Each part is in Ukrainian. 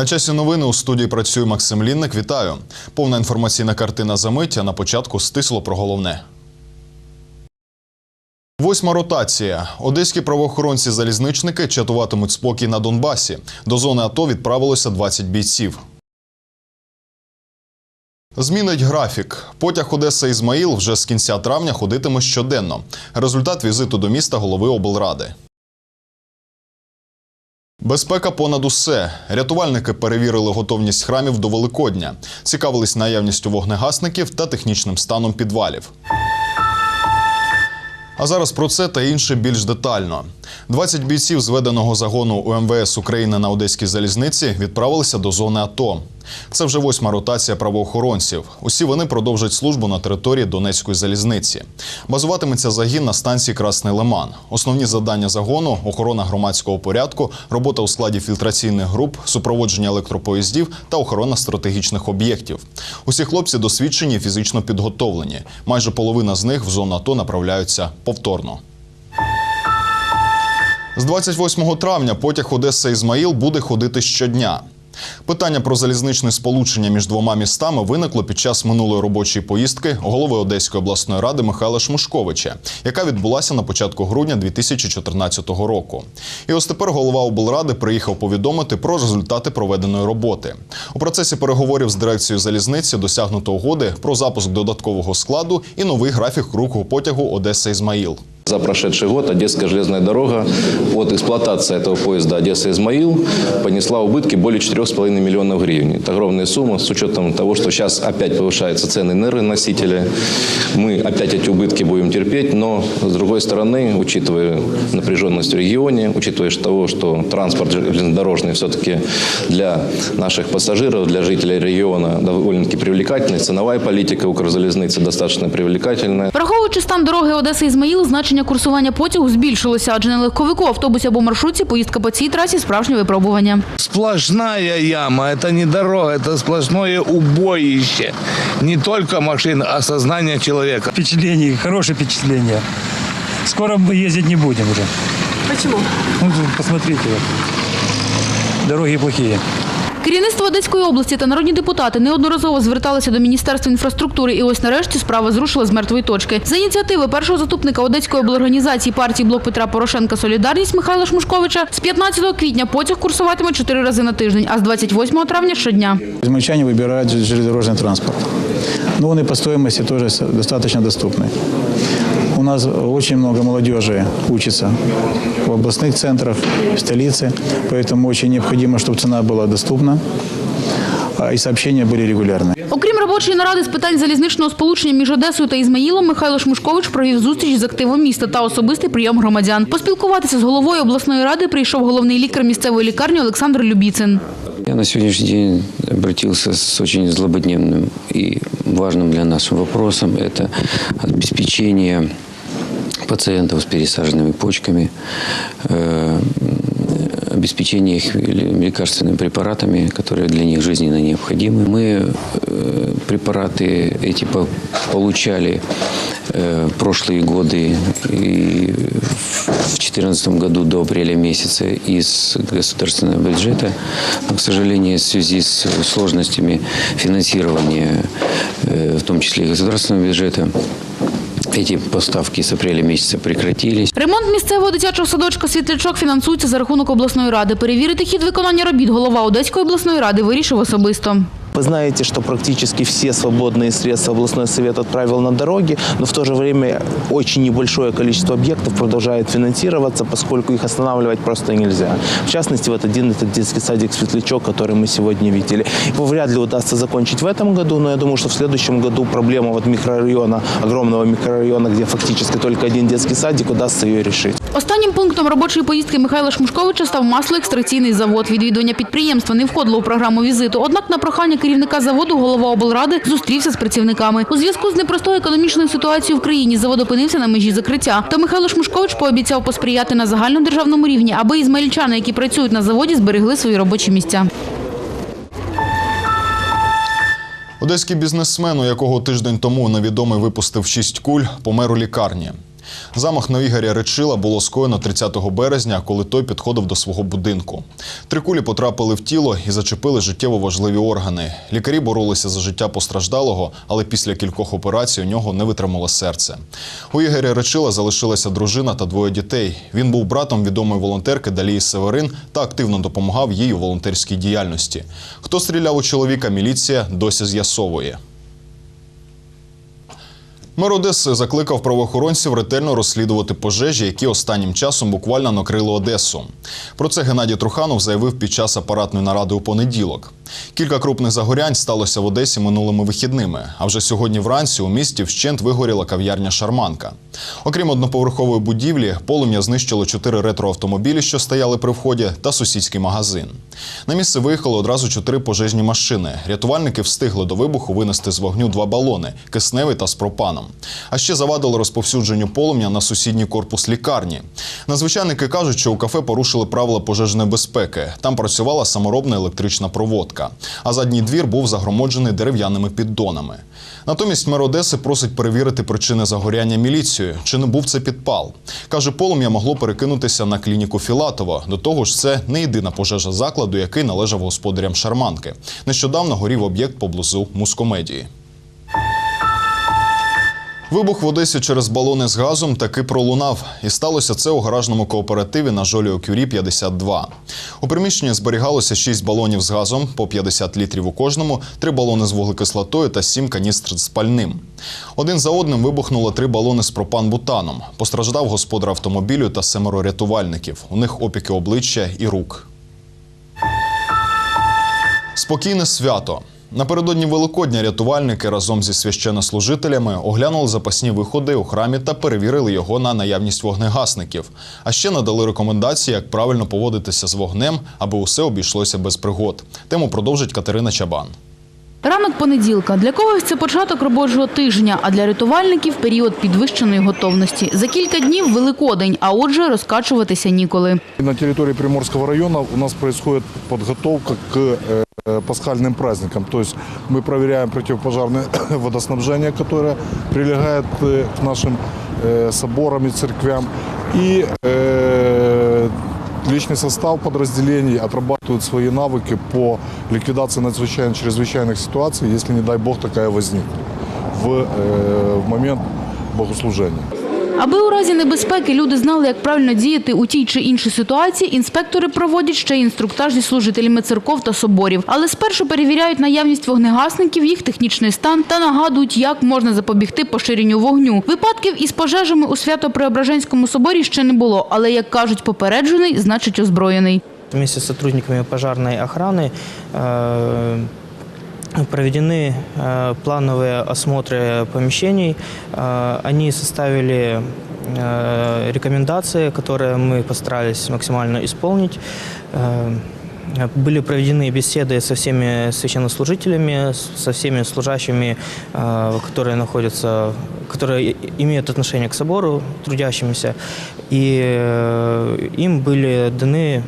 На часі новини у студії працює Максим Лінник. Вітаю. Повна інформаційна картина за мить, а на початку стисло про головне. Восьма ротація. Одеські правоохоронці-залізничники чатуватимуть спокій на Донбасі. До зони АТО відправилося 20 бійців. Змінить графік. Потяг Одеса Ізмаїл вже з кінця травня ходитиме щоденно. Результат візиту до міста голови облради. Безпека понад усе. Рятувальники перевірили готовність храмів до Великодня, цікавились наявністю вогнегасників та технічним станом підвалів. А зараз про це та інше більш детально. 20 бійців зведеного загону УМВС України на Одеській залізниці відправилися до зони АТО. Це вже восьма ротація правоохоронців. Усі вони продовжать службу на території Донецької залізниці. Базуватиметься загін на станції Красний Лиман. Основні завдання загону охорона громадського порядку, робота у складі фільтраційних груп, супроводження електропоїздів та охорона стратегічних об'єктів. Усі хлопці досвідчені і фізично підготовлені. Майже половина з них в зону АТО направляються повторно. З 28 травня потяг Одеса Ізмаїл буде ходити щодня. Питання про залізничне сполучення між двома містами виникло під час минулої робочої поїздки голови Одеської обласної ради Михайла Шмушковича, яка відбулася на початку грудня 2014 року. І ось тепер голова облради приїхав повідомити про результати проведеної роботи. У процесі переговорів з дирекцією залізниці досягнуто угоди про запуск додаткового складу і новий графік руху потягу Одеса Ізмаїл. За прошедший год Одесская железная дорога от эксплуатации этого поезда Одесса-Измаил понесла убытки более 4,5 миллионов гривен. Это огромная сумма с учетом того, что сейчас опять повышаются цены энергоносителя. Мы опять эти убытки будем терпеть, но с другой стороны, учитывая напряженность в регионе, учитывая того, что транспорт железнодорожный все-таки для наших пассажиров, для жителей региона довольно-таки привлекательный, ценовая политика Укрзалезницы достаточно привлекательная. Враховуючи стан дороги Одеса Ізмаїл, значення курсування потягу збільшилося, адже на легковику, автобусі або маршрутці поїздка по цій трасі справжнє випробування. Сплошная яма, это не дорога, это сплошное убоище. Не только машин, а сознание человека. Впечатление, хорошее впечатление. Скоро мы ездить не будем уже. Почему? Ну, тут посмотрите, вот. дороги плохие. Керівництво Одеської області та народні депутати неодноразово зверталися до Міністерства інфраструктури, і ось нарешті справа зрушила з мертвої точки. За ініціативи першого заступника Одеської облорганізації партії Блок Петра Порошенка Солідарність Михайла Шмушковича з 15 квітня потяг курсуватиме чотири рази на тиждень, а з 28 травня щодня. Измальчане выбирают железнодорожный транспорт. Но он и по стоимости тоже с- достаточно доступный. У нас очень много молодежи учится в областных центрах, в столице, поэтому очень необходимо, чтобы цена была доступна а, и сообщения были регулярны. Окрім робочої наради з питань залізничного сполучення між Одесою та Ізмаїлом, Михайло Шмушкович провів зустріч з активом міста та особистий прийом громадян. Поспілкуватися з головою обласної ради прийшов головний лікар місцевої лікарні Олександр Любіцин. Я на сегодняшний день обратился с очень злободневным и важным для нас вопросом. Это обеспечение пациентов с пересаженными почками, э, обеспечение их лекарственными препаратами, которые для них жизненно необходимы. Мы э, препараты эти по- получали э, прошлые годы и в 2014 году до апреля месяца из государственного бюджета. Но, к сожалению, в связи с сложностями финансирования, в том числе и государственного бюджета, эти поставки с апреля месяца прекратились. Ремонт місцевого дитячого садочка «Світлячок» фінансується за рахунок обласної ради. Перевірити хід виконання робіт голова Одеської обласної ради вирішив особисто. Вы знаете, что практически все свободные средства областной совет отправил на дороги, но в то же время очень небольшое количество объектов продолжает финансироваться, поскольку их останавливать просто нельзя. В частности, вот один этот детский садик «Светлячок», который мы сегодня видели. Его вряд ли удастся закончить в этом году, но я думаю, что в следующем году проблема вот микрорайона, огромного микрорайона, где фактически только один детский садик, удастся ее решить. Останнім пунктом робочої поїздки Михайла Шмушковича став маслоекстракційний завод. Відвідування підприємства не входило у програму візиту. Однак на прохання керівництва керівника заводу голова облради зустрівся з працівниками. У зв'язку з непростою економічною ситуацією в країні завод опинився на межі закриття. Та Михайло Шмушкович пообіцяв посприяти на загальнодержавному рівні, аби ізмаїльчани, які працюють на заводі, зберегли свої робочі місця. Одеський бізнесмен, у якого тиждень тому невідомий випустив шість куль, помер у лікарні. Замах на Ігоря Речила було скоєно 30 березня, коли той підходив до свого будинку. Три кулі потрапили в тіло і зачепили життєво важливі органи. Лікарі боролися за життя постраждалого, але після кількох операцій у нього не витримало серце. У Ігоря Речила залишилася дружина та двоє дітей. Він був братом відомої волонтерки Далії Северин та активно допомагав їй у волонтерській діяльності. Хто стріляв у чоловіка, міліція досі з'ясовує. Мер Одеси закликав правоохоронців ретельно розслідувати пожежі, які останнім часом буквально накрили Одесу. Про це Геннадій Труханов заявив під час апаратної наради у понеділок. Кілька крупних загорянь сталося в Одесі минулими вихідними. А вже сьогодні вранці у місті вщент вигоріла кав'ярня Шарманка. Окрім одноповерхової будівлі, полум'я знищило чотири ретроавтомобілі, що стояли при вході, та сусідський магазин. На місце виїхали одразу чотири пожежні машини. Рятувальники встигли до вибуху винести з вогню два балони кисневий та з пропаном. А ще завадили розповсюдженню полум'я на сусідній корпус лікарні. Надзвичайники кажуть, що у кафе порушили правила пожежної безпеки. Там працювала саморобна електрична проводка. А задній двір був загромоджений дерев'яними піддонами. Натомість мер Одеси просить перевірити причини загоряння міліцією. Чи не був це підпал? Каже, полум'я могло перекинутися на клініку Філатова. До того ж, це не єдина пожежа закладу, який належав господарям шарманки. Нещодавно горів об'єкт поблизу мускомедії. Вибух в Одесі через балони з газом таки пролунав. І сталося це у гаражному кооперативі на Жоліо Кюрі 52. У приміщенні зберігалося 6 балонів з газом по 50 літрів у кожному, 3 балони з вуглекислотою та 7 каністр з пальним. Один за одним вибухнуло 3 балони з пропан-бутаном. Постраждав господар автомобілю та семеро рятувальників. У них опіки обличчя і рук. Спокійне свято. Напередодні Великодня рятувальники разом зі священнослужителями оглянули запасні виходи у храмі та перевірили його на наявність вогнегасників. А ще надали рекомендації, як правильно поводитися з вогнем, аби усе обійшлося без пригод. Тему продовжить Катерина Чабан. Ранок понеділка. Для когось це початок робочого тижня, а для рятувальників період підвищеної готовності. За кілька днів Великодень, а отже, розкачуватися ніколи. На территории Приморского района у нас происходит подготовка к э, пасхальным праздникам. То есть мы проверяем противопожарное водоснабжение, которое прилегает э, к нашим э, соборам и церквям. И э, личный состав подразделений отрабатывает свои навыки по ликвидации надзвычайно чрезвычайных ситуаций, если, не дай бог, такая возникнет в, э, в момент богослужения. Аби у разі небезпеки люди знали, як правильно діяти у тій чи іншій ситуації, інспектори проводять ще й інструктаж зі служителями церков та соборів. Але спершу перевіряють наявність вогнегасників, їх технічний стан та нагадують, як можна запобігти поширенню вогню. Випадків із пожежами у Свято-Преображенському соборі ще не було, але, як кажуть, попереджений, значить озброєний. Вместе с сотрудниками пожарной охраны э, проведены э, плановые осмотры помещений. Э, Они составили э, рекомендации, которые мы постарались максимально исполнить. Были проведены беседы со всеми священнослужителями, со всеми служащими, которые находятся, которые имеют отношение к собору, трудящимися, и им были даны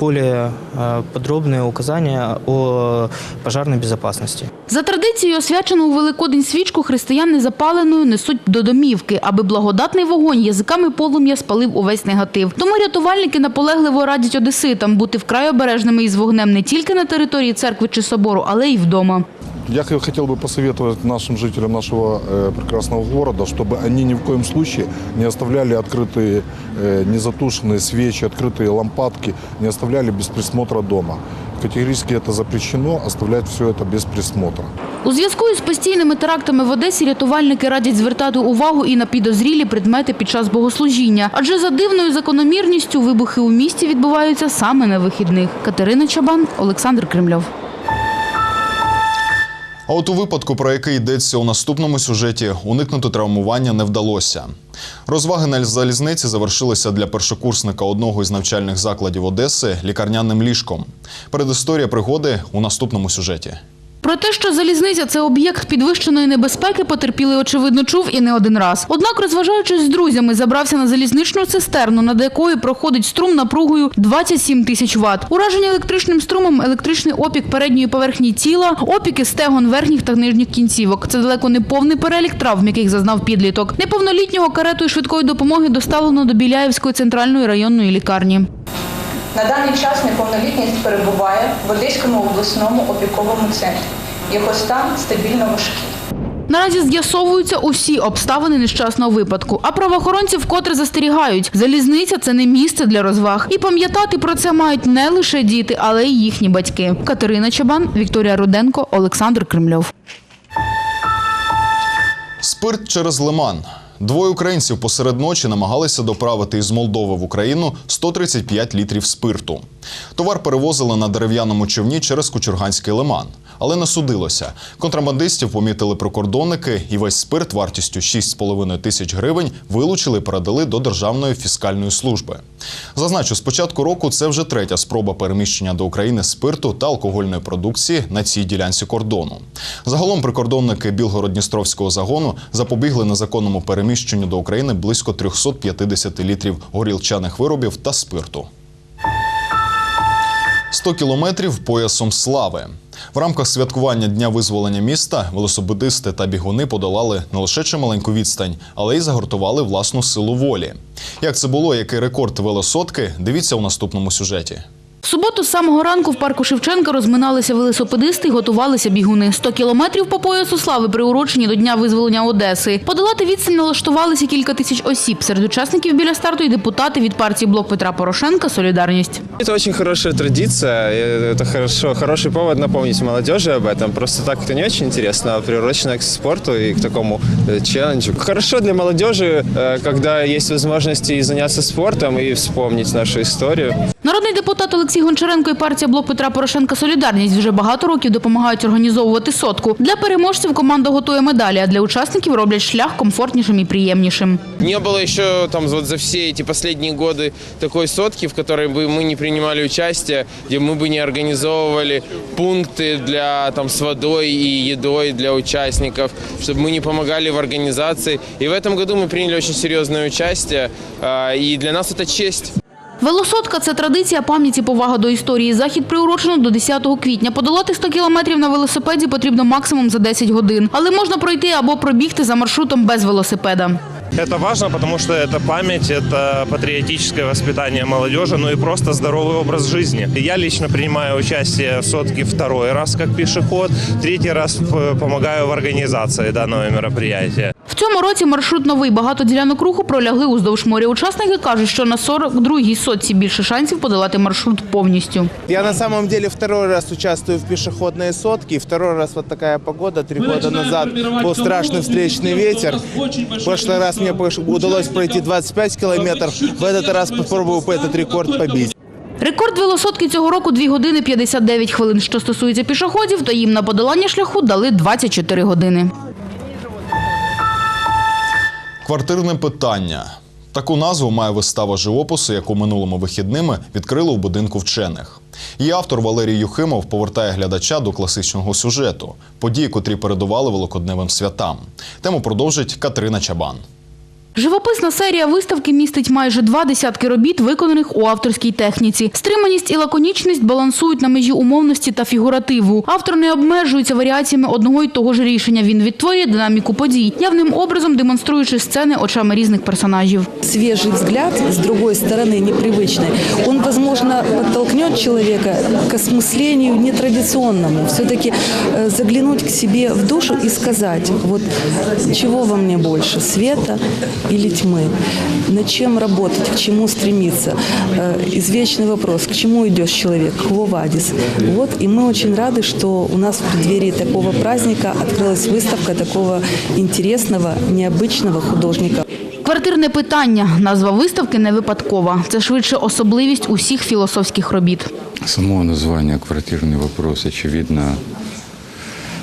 более э, подробные указания о пожарной безопасности. За традицією, освячену у Великодень свічку християни запаленою несуть до домівки, аби благодатний вогонь язиками полум'я спалив увесь негатив. Тому рятувальники наполегливо радять одеситам бути вкрай обережними із вогнем не тільки на території церкви чи собору, але й вдома. Я х- хотел бы посоветовать нашим жителям нашего э, прекрасного города, чтобы они ни в коем случае не оставляли открытые, э, незатушенные свечи, открытые лампадки, не оставляли без присмотра дома. Категорически это запрещено, оставлять все это без присмотра. У зв'язку із постійними терактами в Одесі рятувальники радять звертати увагу і на підозрілі предмети під час богослужіння. Адже за дивною закономірністю вибухи у місті відбуваються саме на вихідних. Катерина Чабан, Олександр Кремльов. А от у випадку, про який йдеться у наступному сюжеті, уникнути травмування не вдалося. Розваги на залізниці завершилися для першокурсника одного із навчальних закладів Одеси лікарняним ліжком. Передісторія пригоди у наступному сюжеті. Про те, що залізниця це об'єкт підвищеної небезпеки, потерпілий, очевидно, чув і не один раз. Однак, розважаючись з друзями, забрався на залізничну цистерну, над якою проходить струм напругою 27 тисяч ватт. Ураження електричним струмом, електричний опік передньої поверхні тіла, опіки стегон верхніх та нижніх кінцівок. Це далеко не повний перелік травм, яких зазнав підліток. Неповнолітнього каретою швидкої допомоги доставлено до Біляївської центральної районної лікарні. На даний час неповнолітність перебуває в Одеському обласному опіковому центрі. Його стан стабільно важкий. Наразі з'ясовуються усі обставини нещасного випадку. А правоохоронці вкотре застерігають, залізниця це не місце для розваг. І пам'ятати про це мають не лише діти, але й їхні батьки. Катерина Чабан, Вікторія Руденко, Олександр Кремльов. Спирт через лиман. Двоє українців посеред ночі намагалися доправити із Молдови в Україну 135 літрів спирту. Товар перевозили на дерев'яному човні через Кучурганський лиман. Але не судилося. Контрабандистів помітили прикордонники і весь спирт вартістю 6,5 тисяч гривень вилучили і передали до Державної фіскальної служби. Зазначу, з початку року це вже третя спроба переміщення до України спирту та алкогольної продукції на цій ділянці кордону. Загалом прикордонники Білгород-Дністровського загону запобігли незаконному переміщенню до України близько 350 літрів горілчаних виробів та спирту. 100 кілометрів поясом слави. В рамках святкування Дня визволення міста велосипедисти та бігуни подолали не лише чималеньку відстань, але й загортували власну силу волі. Як це було, який рекорд велосотки, дивіться у наступному сюжеті. В суботу з самого ранку в парку Шевченка розминалися велосипедисти і готувалися бігуни. 100 кілометрів по поясу слави приурочені до Дня визволення Одеси. Подолати відстань налаштувалися кілька тисяч осіб. Серед учасників біля старту і депутати від партії «Блок Петра Порошенка «Солідарність». Это очень хорошая традиция, и это хорошо, хороший повод напомнить молодежи об этом. Просто так это не очень интересно, а приурочено к спорту и к такому э, челленджу. Хорошо для молодежи, э, когда есть возможность и заняться спортом, и вспомнить нашу историю. Народний депутат Олексій Гончаренко і партія «Блок Петра Порошенка «Солідарність» вже багато років допомагають організовувати сотку. Для переможців команда готує медалі, а для учасників роблять шлях комфортнішим і приємнішим. Не было еще там вот за все эти последние годы такой сотки, в которой бы мы не принимали участие, где мы бы не организовывали пункты для там с водой и едой для участников, чтобы мы не помогали в организации. И в этом году мы приняли очень серьезное участие, а, и для нас это честь. Велосотка – це традиція пам'яті, повага до історії. Захід приурочено до 10 квітня. Подолати 100 кілометрів на велосипеді потрібно максимум за 10 годин. Але можна пройти або пробігти за маршрутом без велосипеда. Это важно, потому что это память, это патриотическое воспитание молодежи, ну и просто здоровый образ жизни. Я лично принимаю участие в сотке второй раз как пешеход, третий раз п- помогаю в организации данного мероприятия. В цьому році маршрут новий. Багато ділянок руху пролягли уздовж моря. Учасники кажуть, що на 42-й сотці більше шансів подолати маршрут повністю. Я на самом деле второй раз участвую в пешеходной сотке. Второй раз вот такая погода. Три года назад был страшный встречный ветер. В прошлый раз мне пош- удалось пройти 25 километров. В этот раз попробую по этот рекорд побить. Рекорд велосотки цього року – 2 години 59 хвилин. Що стосується пішоходів, то їм на подолання шляху дали 24 години. Квартирне питання. Таку назву має вистава живопису, яку минулими вихідними відкрили у будинку вчених. Її автор Валерій Юхимов повертає глядача до класичного сюжету події, котрі передували великодневим святам. Тему продовжить Катерина Чабан. Живописна серія виставки містить майже два десятки робіт, виконаних у авторській техніці. Стриманість і лаконічність балансують на межі умовності та фігуративу. Автор не обмежується варіаціями одного й того ж рішення. Він відтворює динаміку подій, явним образом демонструючи сцени очами різних персонажів. свежий взгляд, с другой стороны, непривычный, он, возможно, подтолкнет человека к осмыслению нетрадиционному. Все-таки э, заглянуть к себе в душу и сказать, вот чего во мне больше, света или тьмы, над чем работать, к чему стремиться. Э, Извечный вопрос, к чему идешь человек, к вадис. Вот, и мы очень рады, что у нас в преддверии такого праздника открылась выставка такого интересного, необычного художника. Квартирне питання. Назва виставки не випадкова. Це швидше особливість усіх філософських робіт. Само название «Квартирный вопрос» очевидно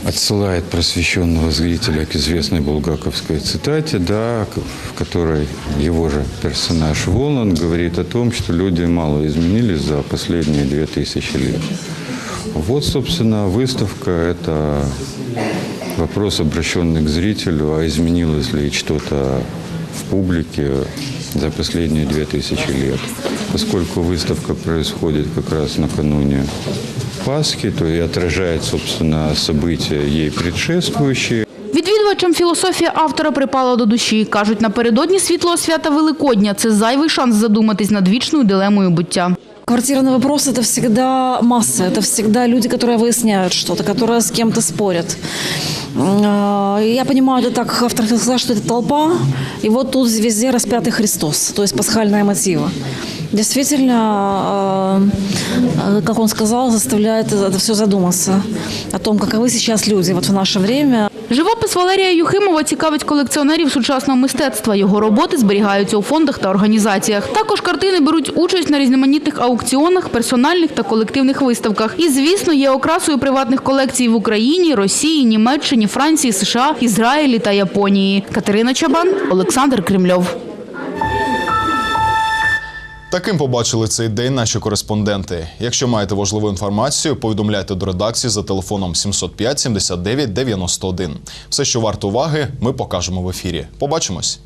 отсылает просвещенного зрителя к известной булгаковской цитате, да, в которой его же персонаж Волан говорит о том, что люди мало изменились за последние две тысячи лет. Вот, собственно, выставка – это вопрос, обращенный к зрителю, а изменилось ли что-то в публике за последние две тысячи лет. Поскольку выставка происходит как раз накануне Пасхи, то и отражает, собственно, события ей предшествующие. Відвідувачам філософія автора припала до душі. Кажуть, напередодні світлого свята Великодня – це зайвий шанс задуматись над вічною дилемою буття. Квартирный вопрос – это всегда масса, это всегда люди, которые выясняют что-то, которые с кем-то спорят. М, Я понимаю, это так, автор хотел сказать, что это толпа, и вот тут везде распятый Христос, то есть пасхальные мотивы. Действительно, э, э, как он сказал, заставляет это все задуматься о том, каковы сейчас люди вот в наше время. Живопис Валерія Юхимова цікавить колекціонерів сучасного мистецтва. Його роботи зберігаються у фондах та організаціях. Також картини беруть участь на різноманітних аукціонах, персональних та колективних виставках. І, звісно, є окрасою приватних колекцій в Україні, Росії, Німеччині, Франції, США, Ізраїлі та Японії. Катерина Чабан, Олександр Кремльов. Таким побачили цей день наші кореспонденти. Якщо маєте важливу інформацію, повідомляйте до редакції за телефоном 705 79 91. Все, що варто уваги, ми покажемо в ефірі. Побачимось.